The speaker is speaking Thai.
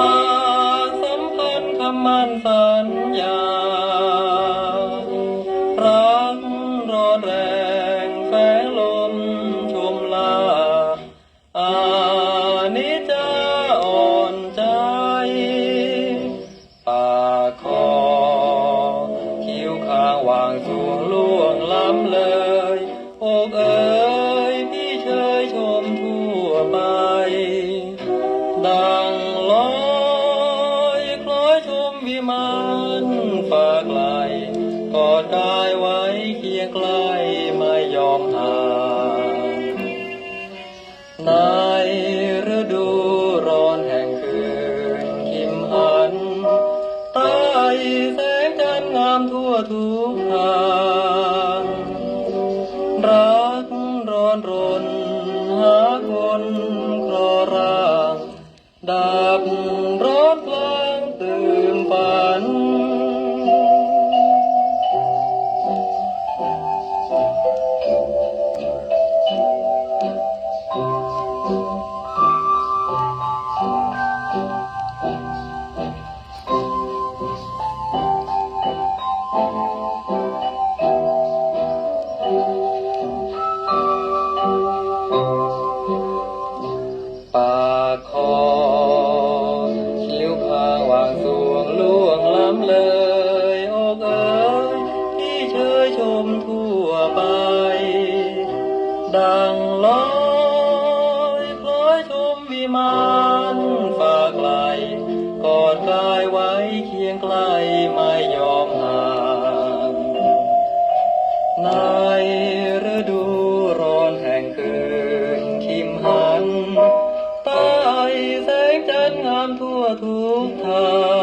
าสัมพันธ์คำมั่นสัญญารังรอนแรงแฝงลมชมลาอานิจาอ่อนใจปากคอคิ้วขางวางสูงล่วงล้ำเลยอกเอ มวิมานฟ้าไกลกอดกายไว้เคียงใกล้ไม่ยอมห่างในฤดูร้อนแห่งคืนคิมหันใต้แสงจันทร์งามทั่วทุกทางรักร้อนรนหาคนครอร่างดับร้อน ปากคอคิ้วข้างวางสวงล่วงล้ำเลยอกเอ๋ยที่เชยชมทั่วไป ดังลอยคล้อยชมวิมานฟ้าไกลกอดกายไว้เคียงใกล้ งามทั่วทุกทาง